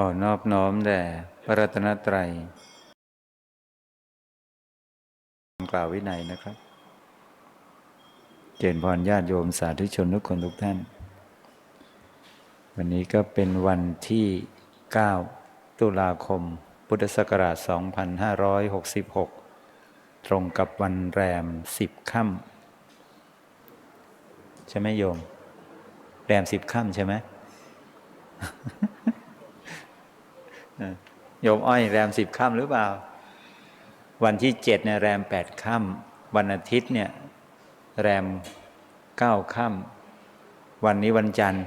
ขอนอบน้อมแด่พระรัตนตรัยกล่าววินัยนะครับ เจริญพรญาติโยมสาธุชนทุกคนทุกท่าน วันนี้ก็เป็นวันที่ 9 ตุลาคม พุทธศักราช 2566 ตรงกับวันแรม 10 ค่ำใช่ไหมโยม แรม 10 ค่ำใช่ไหม โยมอ้อยแรมสิบค่ำหรือเปล่า วันที่เจ็ดเนี่ยแรมแปดค่ำวันอาทิตย์เนี่ยแรมเก้าค่ำวันนี้วันจันทร์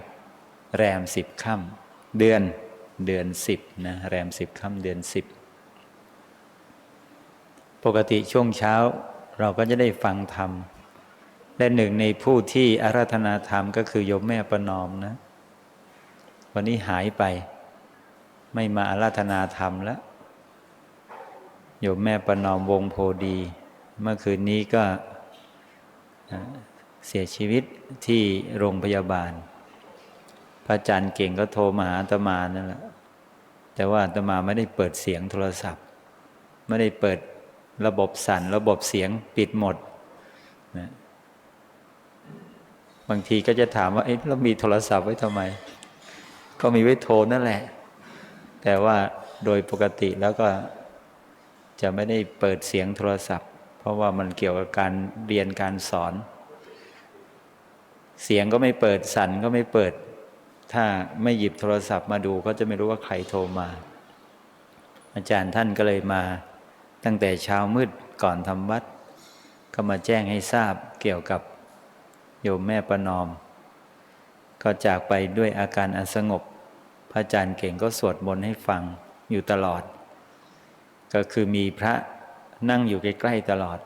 แรมสิบค่ำเดือนเดือนสิบนะแรมสิบค่ำเดือนสิบปกติช่วงเช้าเราก็จะได้ฟังธรรมและหนึ่งในผู้ที่อาราธนาธรรมก็คือโยมแม่ประนอมนะ วันนี้หายไป ไม่มาอาราธนาธรรมแล้วโยมแม่ประนอมวงโพดี เมื่อคืนนี้ก็เสียชีวิตที่โรงพยาบาล พระอาจารย์เก่งก็โทรมาหาตมานั่นแหละแต่ว่าอาตมาไม่ได้เปิดเสียงโทรศัพท์ ไม่ได้เปิดระบบสั่น ระบบเสียงปิดหมดนะบางทีก็จะถามว่าเอ๊ะเรามีโทรศัพท์ไว้ทำไม ก็มีไว้โทรนั่นแหละ แต่ว่าโดยปกติแล้วก็จะไม่ได้เปิดเสียงโทรศัพท์ เพราะว่ามันเกี่ยวกับการเรียนการสอน เสียงก็ไม่เปิดสั่นก็ไม่เปิด ถ้าไม่หยิบโทรศัพท์มาดูก็จะไม่รู้ว่าใครโทรมา อาจารย์ท่านก็เลยมาตั้งแต่เช้ามืดก่อนทำวัด ก็มาแจ้งให้ทราบเกี่ยวกับโยมแม่ประนอม ก็จากไปด้วยอาการอันสงบ พระอาจารย์เก่งก็สวดมนต์ให้ฟังอยู่ตลอด ก็คือมีพระนั่งอยู่ใกล้ๆตลอด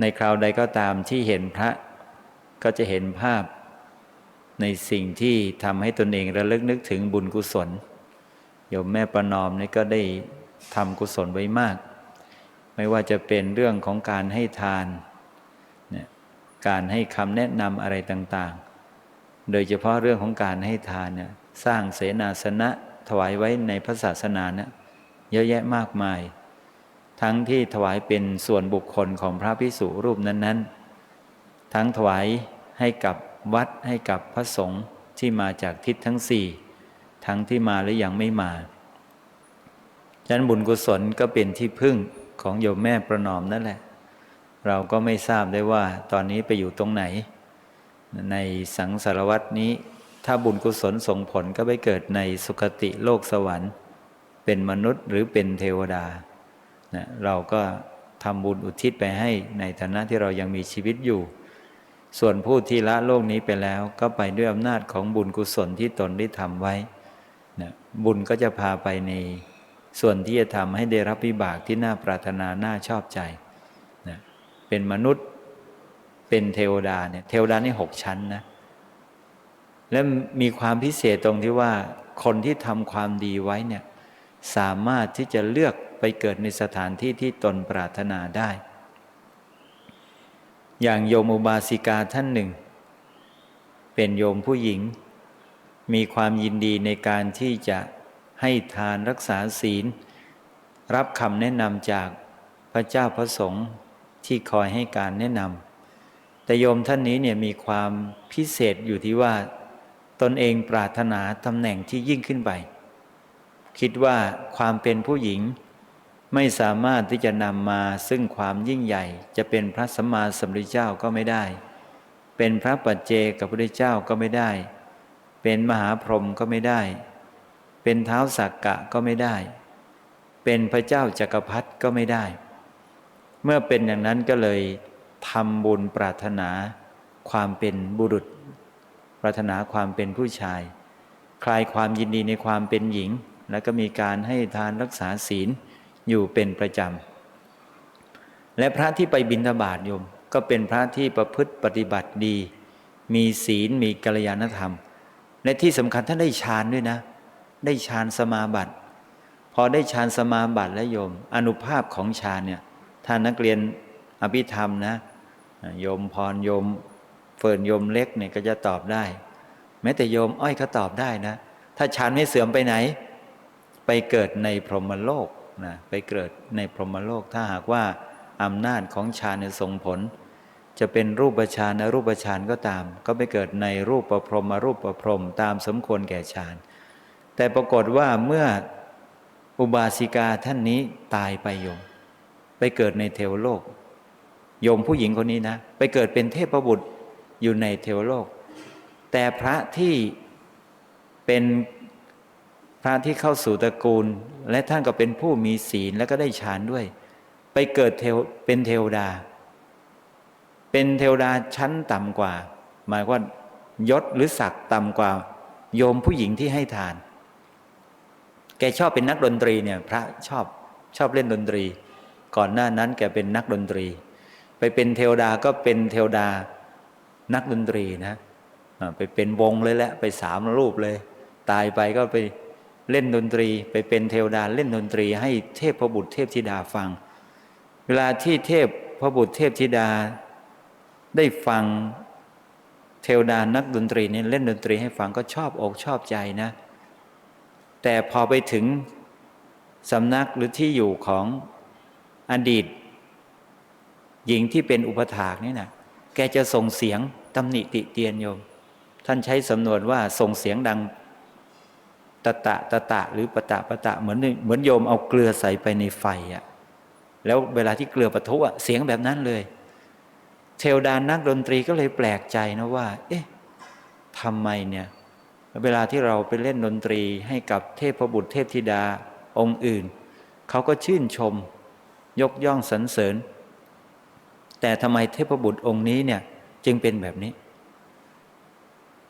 ในคราวใดก็ตามที่เห็นพระก็จะเห็นภาพ ในสิ่งที่ทำให้ตนเองระลึกนึกถึงบุญกุศลโยมแม่ประนอมนี่ก็ได้ทำกุศลไว้มาก ไม่ว่าจะเป็นเรื่องของการให้ทาน การให้คำแนะนำอะไรต่างๆ โดยเฉพาะเรื่องของการให้ทานเนี่ย สร้างเสนาสนะถวายไว้ในพระศาสนาเนี่ยเยอะแยะมากมาย ทั้งที่ถวายเป็นส่วนบุคคลของพระพิสุรูปนั้น ๆ ทั้งถวายให้กับวัดให้กับพระสงฆ์ที่มาจากทิศทั้งสี่ทั้งที่มาและยังไม่มาฉะนั้นบุญกุศลก็เป็นที่พึ่งของโยมแม่ประนอมนั่นแหละ เราก็ไม่ทราบได้ว่าตอนนี้ไปอยู่ตรงไหน ในสังสารวัตนี้ ถ้าบุญกุศลส่งผลก็ไปเกิดในสุคติโลกสวรรค์ เป็นมนุษย์หรือเป็นเทวดานะเราก็ทำบุญอุทิศไปให้ในฐานะที่เรายังมีชีวิตอยู่ ส่วนผู้ที่ละโลกนี้ไปแล้วก็ไปด้วยอำนาจของบุญกุศลที่ตนได้ทำไว้นะบุญก็จะพาไปในส่วนที่จะทำให้ได้รับวิบากที่น่าปรารถนาน่าชอบใจนะเป็นมนุษย์เป็นเทวดาเนี่ยเทวดานี่หกชั้นนะ และมีความพิเศษตรงที่ว่าคนที่ทำความดีไว้เนี่ยสามารถที่จะเลือกไปเกิดในสถานที่ที่ตนปรารถนาได้ อย่างโยมอุบาสิกาท่านหนึ่ง เป็นโยมผู้หญิง มีความยินดีในการที่จะให้ทานรักษาศีล รับคำแนะนำจากพระเจ้าพระสงฆ์ที่คอยให้การแนะนำแต่โยมท่านนี้เนี่ยมีความพิเศษอยู่ที่ว่า ตนเองปรารถนาตำแหน่งที่ยิ่งขึ้นไป คิดว่าความเป็นผู้หญิงไม่สามารถที่จะนำมาซึ่งความยิ่งใหญ่ จะเป็นพระสัมมาสัมพุทธเจ้าก็ไม่ได้ เป็นพระปัจเจกับพระพุทธเจ้าก็ไม่ได้ เป็นมหาพรหมก็ไม่ได้ เป็นเท้าสักกะก็ไม่ได้ เป็นพระเจ้าจักรพรรดิก็ไม่ได้ เมื่อเป็นอย่างนั้นก็เลยทำบุญปรารถนาความเป็นบุรุษ ปรารถนาความเป็นผู้ชาย คลายความยินดีในความเป็นหญิง แล้วก็มีการให้ทานรักษาศีลอยู่เป็นประจำ และพระที่ไปบิณฑบาตโยม ก็เป็นพระที่ประพฤติปฏิบัติดี มีศีลมีกัลยาณธรรม และที่สำคัญท่านได้ฌานด้วยนะ ได้ฌานสมาบัติพอได้ฌานสมาบัติแล้วโยม อนุภาพของฌานเนี่ยท่านนักเรียนอภิธรรมนะโยมพรโยม เฟิร์นโยมเล็กเนี่ยก็จะตอบได้ แม้แต่โยมอ้อยเขาตอบได้นะถ้าถ้าฌานไม่เสื่อมไปไหน ไปเกิดในพรหมโลกนะไปเกิดในพรหมโลก ถ้าหากว่าอำนาจของฌานส่งผล จะเป็นรูปฌานอรูปฌานก็ตาม ก็ไปเกิดในรูปประพรมอรูปประพรมตามสมควรแก่ฌานแต่ปรากฏว่าเมื่ออุบาสิกาท่านนี้ตายไปโยม ไปเกิดในเทวโลก โยมผู้หญิงคนนี้นะ ไปเกิดเป็นเทพบุตร อยู่ในเทวโลก แต่พระที่เป็นพระที่เข้าสู่ตระกูล และท่านก็เป็นผู้มีศีลและก็ได้ฌานด้วย ไปเกิดเทวเป็นเทวดา เป็นเทวดาชั้นต่ำกว่า หมายว่ายศหรือศักดิ์ต่ำกว่า โยมผู้หญิงที่ให้ทาน แกชอบเป็นนักดนตรีเนี่ยพระชอบชอบเล่นดนตรี ก่อนหน้านั้นแกเป็นนักดนตรี ไปเป็นเทวดาก็เป็นเทวดา นักดนตรีนะไปเป็นวงเลยแหละไปสามรูปเลย ตายไปก็ไปเล่นดนตรี ไปเป็นเทวดาเล่นดนตรี ให้เทพพระบุตรเทพธิดาฟัง เวลาที่เทพพระบุตรเทพธิดา ได้ฟังเทวดานักดนตรีเนี่ยเล่นดนตรีให้ฟังก็ชอบอกชอบใจนะ แต่พอไปถึงสำนักหรือที่อยู่ของอดีต หญิงที่เป็นอุปถากนี่นะ แกจะส่งเสียงตำหนิติเตียนโยม ท่านใช้สำนวนว่าส่งเสียงดังตะตะตะตะหรือปะตะปะตะเหมือนเหมือนโยมเอาเกลือใส่ไปในไฟอะแล้วเวลาที่เกลือปะทุอะเสียงแบบนั้นเลยเทวดานักดนตรีก็เลยแปลกใจนะว่า เอ๊ะทำไมเนี่ย เวลาที่เราไปเล่นดนตรีให้กับเทพบุตรเทพธิดาองค์อื่น เขาก็ชื่นชม ยกย่องสรรเสริญ แต่ทำไมเทพบุตรองค์นี้เนี่ยจึงเป็นแบบนี้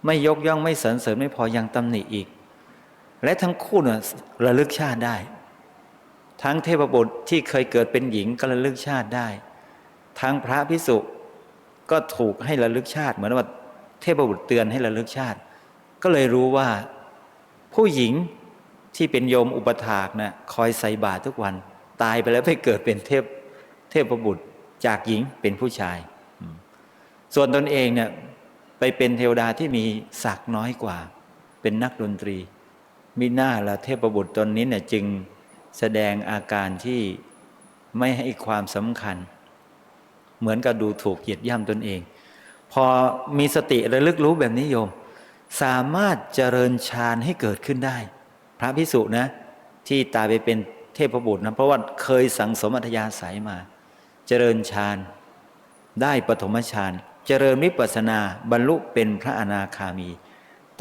ไม่ยกย่องไม่สรรเสริญไม่พอยังตำหนิอีก และทั้งคู่เนี่ยระลึกชาติได้ ทั้งเทพบุตรที่เคยเกิดเป็นหญิงก็ระลึกชาติได้ ทั้งพระพิสุก็ถูกให้ระลึกชาติ เหมือนว่าเทพบุตรเตือนให้ระลึกชาติ ก็เลยรู้ว่าผู้หญิงที่เป็นโยมอุปถากนะ่ะคอยใส่บาตรทุกวัน ตายไปแล้วไปเกิดเป็นเทพเทพบุตร จากหญิงเป็นผู้ชาย ส่วนตนเองเนี่ยไปเป็นเทวดาที่มีศักดิ์น้อยกว่า เป็นนักดนตรี มิหน้าละเทพบุตรตนนี้เนี่ยจึงแสดงอาการที่ไม่ให้ความสำคัญ เหมือนกับดูถูกเหยียดย่ำตนเอง พอมีสติระลึกรู้แบบนี้โยม สามารถเจริญฌานให้เกิดขึ้นได้ พระพิสุนะที่ตายไปเป็นเทพบุตรนะเพราะว่าเคยสังสมอัธยาศัยมา เจริญฌานได้ปฐมฌานเจริญวิปัสสนาบรรลุเป็นพระอนาคามี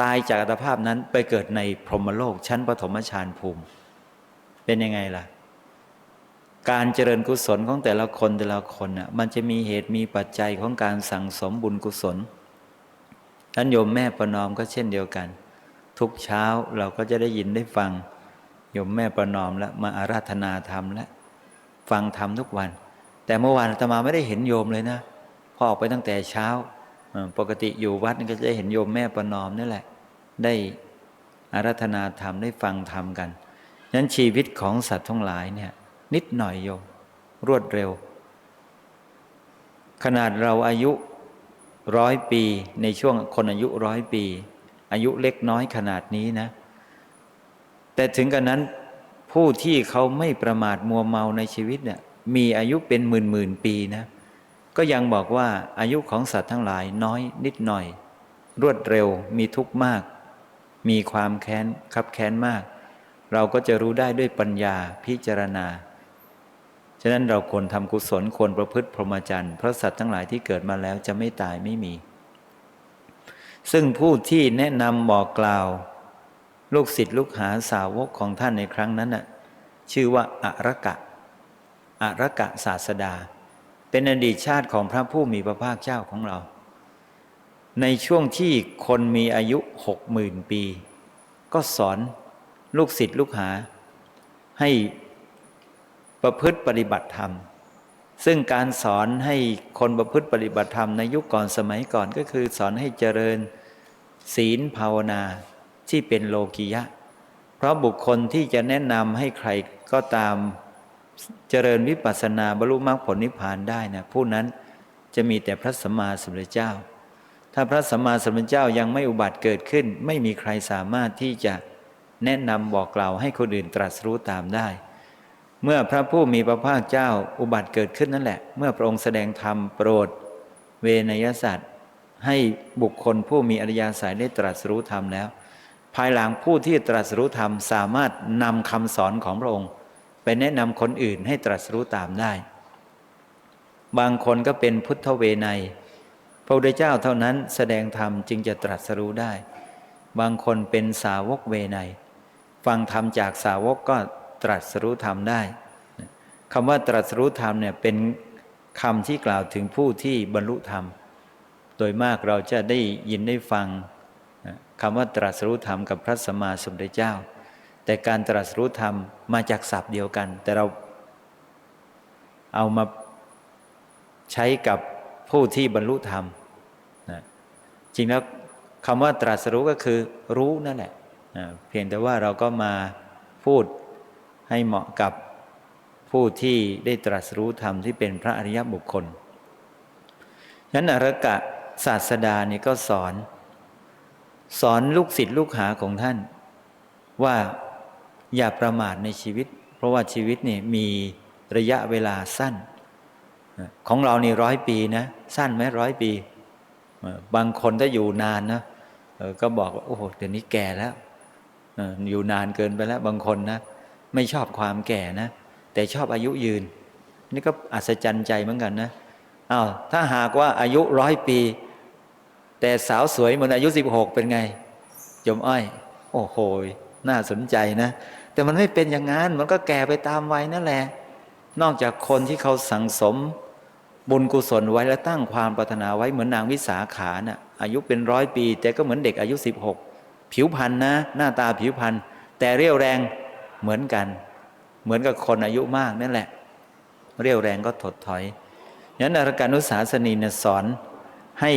ตายจากอัตภาพนั้นไปเกิดในพรหมโลกชั้นปฐมฌานภูมิ เป็นยังไงล่ะ การเจริญกุศลของแต่ละคนแต่ละคนน่ะมันจะมีเหตุมีปัจจัยของการสั่งสมบุญกุศลท่านโยมแม่ประนอมก็เช่นเดียวกัน ทุกเช้าเราก็จะได้ยินได้ฟังโยมแม่ประนอมแล้วมาอาราธนาธรรมแล้วฟังธรรมทุกวัน แต่เมื่อวานอาตมาไม่ได้เห็นโยมเลยนะพอออกไปตั้งแต่เช้า ปกติอยู่วัดก็จะเห็นโยมแม่ประนอมนี่แหละ ได้อาราธนาธรรมได้ฟังธรรมกันนั้นชีวิตของสัตว์ทั้งหลายเนี่ย นิดหน่อยโยม รวดเร็ว ขนาดเราอายุร้อยปีในช่วงคนอายุร้อยปี อายุเล็กน้อยขนาดนี้นะ แต่ถึงกันนั้นผู้ที่เขาไม่ประมาทมัวเมาในชีวิตเนี่ย มีอายุเป็นหมื่นหมื่นปีนะ ก็ยังบอกว่าอายุของสัตว์ทั้งหลายน้อยนิดหน่อย รวดเร็วมีทุกข์มาก มีความแค้นคับแค้นมาก เราก็จะรู้ได้ด้วยปัญญาพิจารณา ฉะนั้นเราควรทำกุศลควรประพฤติพรหมจรรย์เพราะสัตว์ทั้งหลายที่เกิดมาแล้วจะไม่ตายไม่มี ซึ่งผู้ที่แนะนำบอกกล่าว ลูกศิษย์ลูกหาสาวกของท่านในครั้งนั้นน่ะชื่อว่าอารกะ อารกะศาสดา เป็นอดีตชาติของพระผู้มีพระภาคเจ้าของเรา ในช่วงที่คนมีอายุหกหมื่นปี ก็สอนลูกศิษย์ลูกหา ให้ประพฤติปฏิบัติธรรม ซึ่งการสอนให้คนประพฤติปฏิบัติธรรมในยุคก่อนสมัยก่อนก็คือสอนให้เจริญศีลภาวนาที่เป็นโลกิยะ เพราะบุคคลที่จะแนะนำให้ใครก็ตาม เจริญวิปัสสนาบรรลุมรรคผลนิพพานได้นะผู้นั้นจะมีแต่พระสัมมาสัมพุทธเจ้า ถ้าพระสัมมาสัมพุทธเจ้ายังไม่อุบัติเกิดขึ้น ไม่มีใครสามารถที่จะแนะนำบอกกล่าวให้คนอื่นตรัสรู้ตามได้ เมื่อพระผู้มีพระภาคเจ้าอุบัติเกิดขึ้นนั่นแหละ เมื่อพระองค์แสดงธรรมโปรด เวนยสัตว์ให้บุคคลผู้มีอริยาสายได้ตรัสรู้ธรรมแล้ว ภายหลังผู้ที่ตรัสรู้ธรรมสามารถนำคำสอนของพระองค์ ไปแนะนำคนอื่นให้ตรัสรู้ตามได้ บางคนก็เป็นพุทธเวไนพระพุทธเจ้าเท่านั้นแสดงธรรมจึงจะตรัสรู้ได้ บางคนเป็นสาวกเวไนฟังธรรมจากสาวกก็ตรัสรู้ธรรมได้คำว่าตรัสรู้ธรรมเนี่ยเป็นคำที่กล่าวถึงผู้ที่บรรลุธรรม โดยมากเราจะได้ยินได้ฟังคำว่าตรัสรู้ธรรมกับพระสัมมาสัมพุทธเจ้า แต่การตรัสรู้ธรรมมาจากศัพท์เดียวกัน แต่เราเอามาใช้กับผู้ที่บรรลุธรรมนะจริงแล้วคำว่าตรัสรู้ก็คือรู้นั่นแหละนะเพียงแต่ว่าเราก็มาพูดให้เหมาะกับผู้ที่ได้ตรัสรู้ธรรมที่เป็นพระอริยบุคคลนั้นอรกะศาสดานี่ก็สอน สอนลูกศิษย์ลูกหาของท่าน ว่า อย่าประมาทในชีวิต เพราะว่าชีวิตนี่มีระยะเวลาสั้น ของเรานี่ร้อยปีนะสั้นไหมร้อยปี บางคนถ้าอยู่นานนะก็บอกว่าโอ้โหเดี๋ยวนี้แก่แล้วอยู่นานเกินไปแล้ว บางคนนะ ไม่ชอบความแก่นะ แต่ชอบอายุยืน นี่ก็อัศจรรย์ใจเหมือนกันนะอา้าวถ้าหากว่าอายุร้อยปี แต่สาวสวยเหมือนอายุสิบหกเป็นไง จมอ้อย โอ้โห น่าสนใจนะ แต่มันไม่เป็นอย่างนั้นมันก็แก่ไปตามวัยนั่นแหละ นอกจากคนที่เขาสังสม บุญกุศลไว้และตั้งความปรารถนาไว้เหมือนนางวิสาขานะ่ะอายุเป็นร้อยปี แต่ก็เหมือนเด็กอายุสิบหกผิวพรรณนะ หน้าตาผิวพรรณแต่เรี่ยวแรงเหมือนกัน เหมือนกับคนอายุมากนั่นแหละ เรี่ยวแรงก็ถดถอยยันอรการนุสาสนีนะสอนให้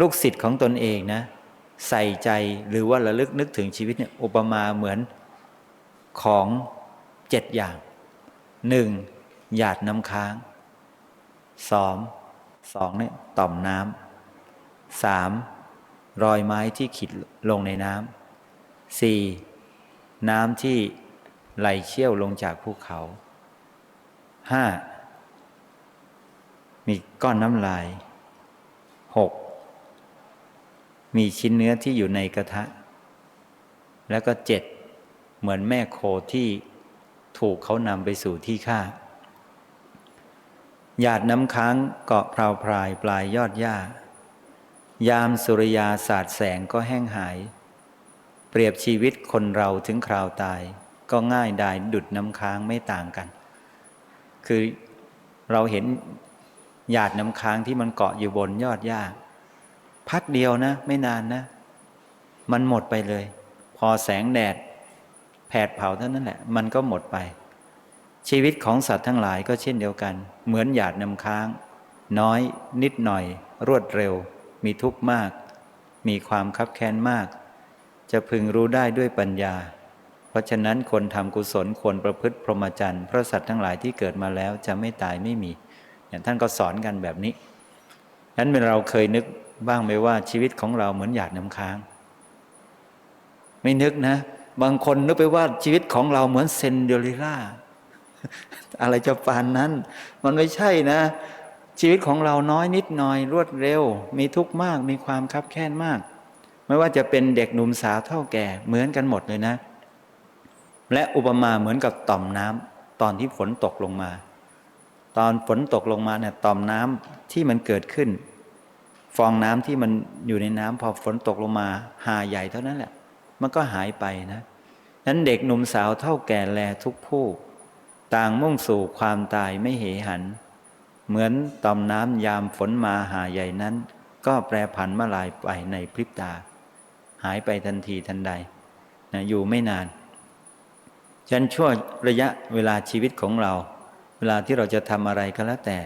ลูกศิษย์ของตนเองนะ ใส่ใจหรือว่าระลึกนึกถึงชีวิตเนี่ยอุปมาเหมือน ของเจ็ดอย่างหนึ่งหยาดน้ำค้างสองสองเนี่ยต่อมน้ำสามรอยไม้ที่ขีดลงในน้ำสี่น้ำที่ไหลเชี่ยวลงจากภูเขาห้ามีก้อนน้ำลายหกมีชิ้นเนื้อที่อยู่ในกระทะ แล้วก็เจ็ด เหมือนแม่โคที่ถูกเขานำไปสู่ที่ฆ่า หยาดน้ำค้างเกาะพราวพรายปลายยอดหญ้า ยามสุริยาสาดแสงก็แห้งหาย เปรียบชีวิตคนเราถึงคราวตาย ก็ง่ายดายดุดน้ำค้างไม่ต่างกัน คือเราเห็นหยาดน้ำค้างที่มันเกาะอยู่บนยอดหญ้า พักเดียวนะ ไม่นานนะ มันหมดไปเลย พอแสงแดด แผดเผาเท่านั้นแหละ มันก็หมดไป ชีวิตของสัตว์ทั้งหลายก็เช่นเดียวกัน เหมือนหยาดน้ำค้าง น้อยนิดหน่อย รวดเร็ว มีทุกข์มาก มีความคับแค้นมาก จะพึงรู้ได้ด้วยปัญญา เพราะฉะนั้นคนทำกุศลควรประพฤติพรหมจรรย์เพราะสัตว์ทั้งหลายที่เกิดมาแล้วจะไม่ตายไม่มีอย่างท่านก็สอนกันแบบนี้นั้นเป็นเราเคยนึกบ้างไหมว่าชีวิตของเราเหมือนหยาดน้ำค้าง ไม่นึกนะ บางคนนึกไปว่าชีวิตของเราเหมือนเซนเดลิล่าอะไรจะปานนั้น มันไม่ใช่นะ ชีวิตของเราน้อยนิดหน่อยรวดเร็ว มีทุกข์มากมีความคับแค้นมาก ไม่ว่าจะเป็นเด็กหนุ่มสาวเท่าแก่เหมือนกันหมดเลยนะ และอุปมาเหมือนกับต่อมน้ำตอนที่ฝนตกลงมา ตอนฝนตกลงมาเนี่ยต่อมน้ำที่มันเกิดขึ้น ฟองน้ำที่มันอยู่ในน้ำพอฝนตกลงมาหาใหญ่เท่านั้นแหละ มันก็หายไปนะนั้นเด็กหนุ่มสาวเท่าแก่แลทุกผู้ ต่างมุ่งสู่ความตายไม่เหหัน เหมือนต่อมน้ำยามฝนมาหาใหญ่นั้น ก็แปรผันมาลายไปในพริบตา หายไปทันทีทันใดนะอยู่ไม่นานฉันชั่วระยะเวลาชีวิตของเรา เวลาที่เราจะทำอะไรก็แล้วแต่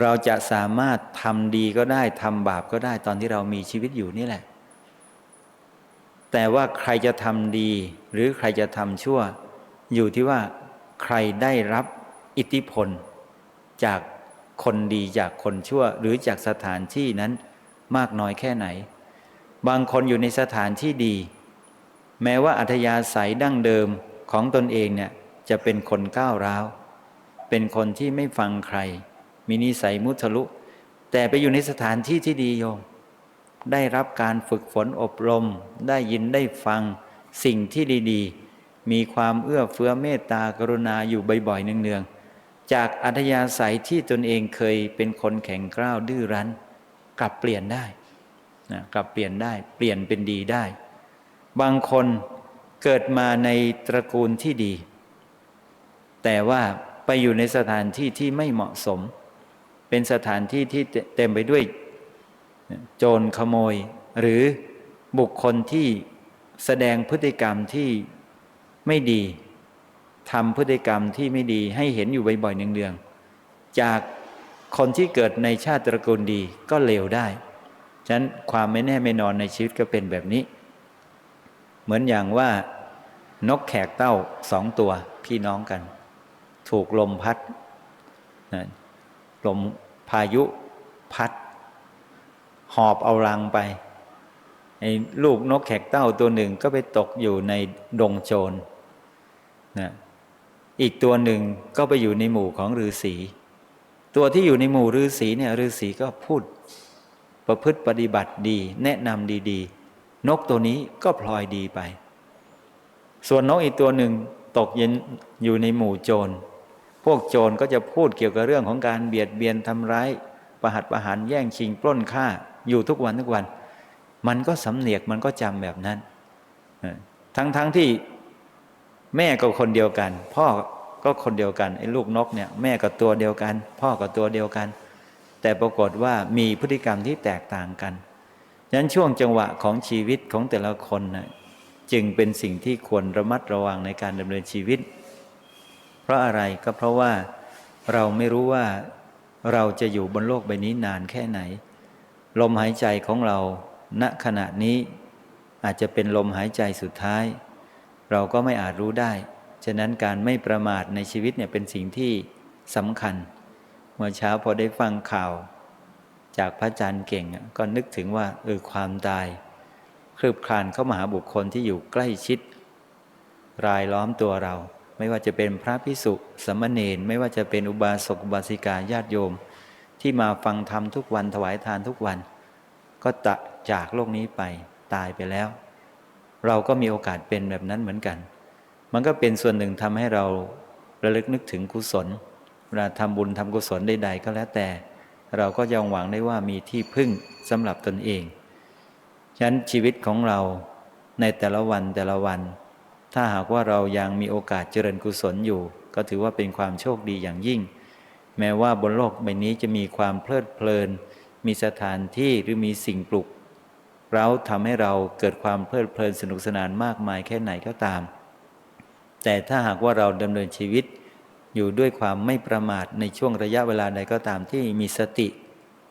เราจะสามารถทำดีก็ได้ทำบาปก็ได้ตอนที่เรามีชีวิตอยู่นี่แหละ แต่ว่าใครจะทำดี หรือใครจะทำชั่ว อยู่ที่ว่าใครได้รับอิทธิพล จากคนดีจากคนชั่ว หรือจากสถานที่นั้นมากน้อยแค่ไหน บางคนอยู่ในสถานที่ดี แม้ว่าอัธยาศัยดั้งเดิมของตนเองเนี่ยจะเป็นคนก้าวร้าว เป็นคนที่ไม่ฟังใคร มีนิสัยมุทะลุ แต่ไปอยู่ในสถานที่ที่ดีโยม ได้รับการฝึกฝนอบรม ได้ยินได้ฟังสิ่งที่ดีๆ มีความเอื้อเฟื้อเมตตากรุณาอยู่บ่อยๆเนืองๆ จากอัธยาศัยที่ตนเองเคยเป็นคนแข็งกร้าวดื้อรั้น กลับเปลี่ยนได้นะกลับเปลี่ยนได้เปลี่ยนเป็นดีได้ บางคนเกิดมาในตระกูลที่ดี แต่ว่าไปอยู่ในสถานที่ที่ไม่เหมาะสม เป็นสถานที่ที่เต็มไปด้วย โจรขโมย หรือบุคคลที่แสดงพฤติกรรมที่ไม่ดีทำพฤติกรรมที่ไม่ดีให้เห็นอยู่บ่อยๆเนืองๆจากคนที่เกิดในชาติตระกูลดีก็เลวได้ฉะนั้นความไม่แน่ไม่นอนในชีวิตก็เป็นแบบนี้ เหมือนอย่างว่านกแขกเต้าสองตัวพี่น้องกัน ถูกลมพัดลมพายุพัด หอบเอารังไปไอ้ลูกนกแขกเต้าตัวหนึ่งก็ไปตกอยู่ในดงโจรนะอีกตัวหนึ่งก็ไปอยู่ในหมู่ของฤาษีตัวที่อยู่ในหมู่ฤาษีเนี่ยฤาษีก็พูดประพฤติปฏิบัติดี แนะนำดีๆ นกตัวนี้ก็พลอยดีไป ส่วนนกอีกตัวหนึ่งตกเย็นอยู่ในหมู่โจร พวกโจรก็จะพูดเกี่ยวกับเรื่องของการเบียดเบียนทำร้ายประหัตประหารแย่งชิงปล้นฆ่า อยู่ทุกวันทุกวัน มันก็สำเนียกมันก็จำแบบนั้นทั้งๆทที่แม่ก็คนเดียวกัน พ่อก็คนเดียวกันไอ้ลูกนกเนี่ยแม่ก็ตัวเดียวกัน พ่อก็ตัวเดียวกัน แต่ปรากฏว่ามีพฤติกรรมที่แตกต่างกันฉะนั้นช่วงจังหวะของชีวิตของแต่ละคนนะจึงเป็นสิ่งที่ควรระมัดระวังในการดำเนินชีวิต เพราะอะไรก็เพราะว่าเราไม่รู้ว่าเราจะอยู่บนโลกใบนี้นานแค่ไหน ลมหายใจของเรา ณขณะนี้อาจจะเป็นลมหายใจสุดท้าย เราก็ไม่อาจรู้ได้ ฉะนั้นการไม่ประมาทในชีวิตเนี่ยเป็นสิ่งที่สำคัญ เมื่อเช้าพอได้ฟังข่าว จากพระอาจารย์เก่งก็นึกถึงว่าเออความตาย คลืบคลานเข้ามาหาบุคคลที่อยู่ใกล้ชิด รายล้อมตัวเรา ไม่ว่าจะเป็นพระพิสุสมณเณรไม่ว่าจะเป็นอุบาสกอุบาสิกาญาติโยม ที่มาฟังธรรมทุกวันถวายทานทุกวัน ก็ตะจากโลกนี้ไปตายไปแล้ว เราก็มีโอกาสเป็นแบบนั้นเหมือนกัน มันก็เป็นส่วนหนึ่งทำให้เราระลึกนึกถึงกุศลเวลาทำบุญทำกุศลใดๆก็แล้วแต่ เราก็ยังหวังได้ว่ามีที่พึ่งสำหรับตนเองฉะนั้นชีวิตของเราในแต่ละวันแต่ละวัน ถ้าหากว่าเรายังมีโอกาสเจริญกุศลอยู่ ก็ถือว่าเป็นความโชคดีอย่างยิ่ง แม้ว่าบนโลกใบนี้จะมีความเพลิดเพลิน มีสถานที่หรือมีสิ่งปลุก เราทำให้เราเกิดความเพลิดเพลินสนุกสนานมากมายแค่ไหนก็ตาม แต่ถ้าหากว่าเราดำเนินชีวิต อยู่ด้วยความไม่ประมาทในช่วงระยะเวลาใดก็ตามที่มีสติ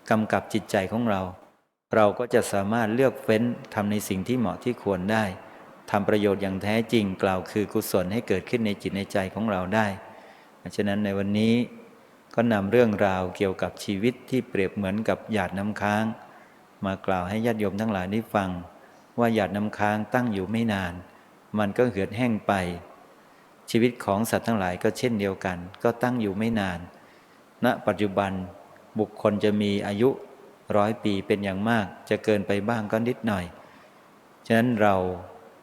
กำกับจิตใจของเรา เราก็จะสามารถเลือกเฟ้นทำในสิ่งที่เหมาะที่ควรได้ทำประโยชน์อย่างแท้จริงกล่าวคือกุศลให้เกิดขึ้นในจิตในใจของเราได้ฉะนั้นในวันนี้ ก็นำเรื่องราวเกี่ยวกับชีวิตที่เปรียบเหมือนกับหยาดน้ำค้าง มากล่าวให้ญาติโยมทั้งหลายได้ฟัง ว่าหยาดน้ำค้างตั้งอยู่ไม่นาน มันก็เหือดแห้งไป ชีวิตของสัตว์ทั้งหลายก็เช่นเดียวกัน ก็ตั้งอยู่ไม่นาน ณ ปัจจุบันบุคคลจะมีอายุร้อยปีเป็นอย่างมาก จะเกินไปบ้างก็นิดหน่อย ฉะนั้นเรา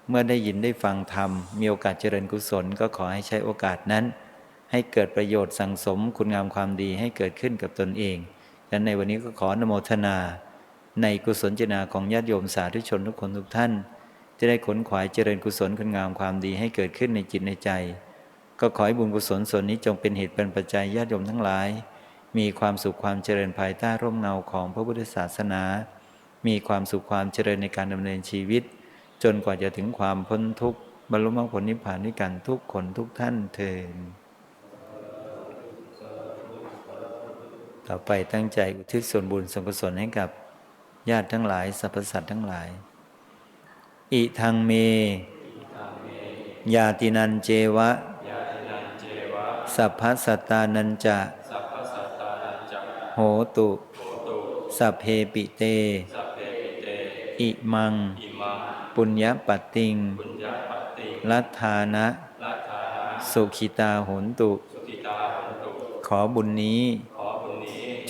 เมื่อได้ยินได้ฟังธรรมมีโอกาสเจริญกุศลก็ขอให้ใช้โอกาสนั้น ให้เกิดประโยชน์สั่งสมคุณงามความดีให้เกิดขึ้นกับตนเองฉะนั้นในวันนี้ก็ขอนโมทนา ในกุศลเจนาของญาติโยมสาธุชนทุกคนทุกท่าน จะได้ขนขวายเจริญกุศลคุณงามความดีให้เกิดขึ้นในจิตในใจ ก็ขอให้บุญกุศลส่วนนี้จงเป็นเหตุเป็นปัจจัยญาติโยมทั้งหลาย มีความสุขความเจริญภายใต้ร่มเงาของพระพุทธศาสนา มีความสุขความเจริญในการดำเนินชีวิต จนกว่าจะถึงความพ้นทุกข์บรรลุมรรคผลนิพพานด้วยกันทุกคนทุกท่านเทิน ต่อไปตั้งใจอุทิศส่วนบุญส่วนกุศลให้กับญาติทั้งหลายสรรพสัตว์ทั้งหลาย อิทังเมยาตินันเจวะ สัพพสัตตานันจะ โหตุ สัพเพปิเต อิมังอิมังปุญญปัตติงปุญญาปฏิลัทธานะลัทธานะสุขิตาโหนตุสุขิตาหนตุ ขอบุญนี้ขอบุญนี้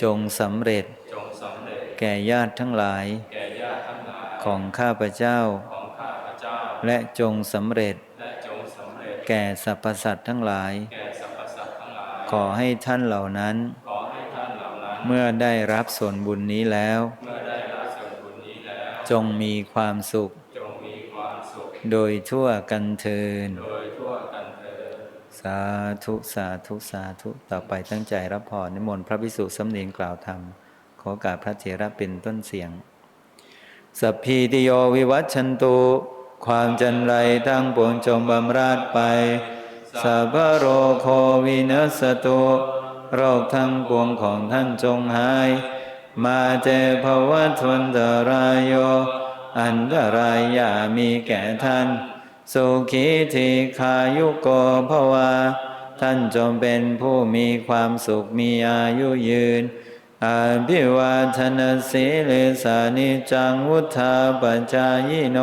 จงสำเร็จจงสำเร็จแก่ญาติทั้งหลายแก่ญาติทั้งหลาย ของข้าพเจ้าของข้าพเจ้าและจงสำเร็จและจงสำเร็จ แก่สรรพสัตว์ทั้งหลายแก่สรรพสัตว์ทั้งหลายขอให้ท่านเหล่านั้นขอให้ท่านเหล่านั้น เมื่อได้รับส่วนบุญนี้แล้วเมื่อได้รับส่วนบุญนี้แล้วจงมีความสุขจงมีความสุข โดยทั่วกันเทินโดยทั่วกันเถิด สาธุสาธุสาธุต่อไปตั้งใจรับพรนิมนต์พระภิกษุสำเนียงกล่าวธรรม ขอการพระเถระเป็นต้นเสียงสัพพีติโยวิวัชชันตุความจันไรทั้งปวงจงบำราดไปสัพพะโรโควินัสตุโรคทั้งปวงของท่านจงหาย มาเจภวัตวันตรายโย อันตรายอย่ามีแก่ท่าน สุขีทีขายุโกภวา ท่านจงเป็นผู้มีความสุขมีอายุยืนอาภิวาทนาสีเลสานิจังวุธาปัจจายโน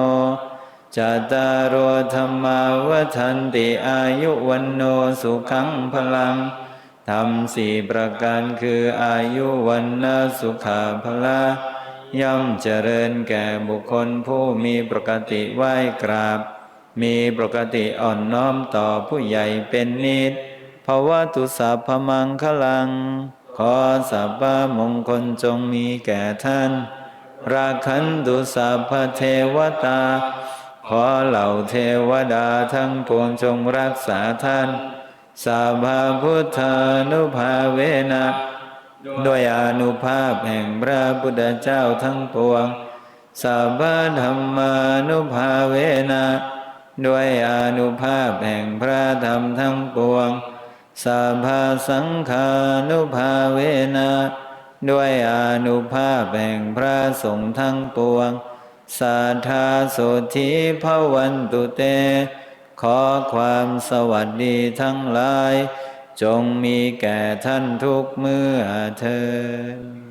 จตารโรธรรมาวันติอายุวันโนสุขังพลังทำสี่ประการคืออายุวันนาสุขาพละย่อมเจริญแก่บุคคลผู้มีปกติไหวกราบ มีปกติอ่อนน้อมต่อผู้ใหญ่เป็นนิดภาวะตุสัพพมังคลัง ขอสัพพมงคลจงมีแก่ท่าน ราคันตุสัพพเทวตา ขอเหล่าเทวดาทั้งปวงจงรักษาท่านสัพพพุทธานุภาเวนะด้วยอนุภาพแห่งพระพุทธเจ้าทั้งปวงสัพพธรรมานุภาเวนะ ด้วยอนุภาพแห่งพระธรรมทั้งปวงสัพพะสังฆานุภาเวนะด้วยอนุภาพแห่งพระสงฆ์ทั้งปวงสัทธาโสธิภวันตุเต ขอความสวัสดีทั้งหลาย จงมีแก่ท่านทุกเมื่อเธอ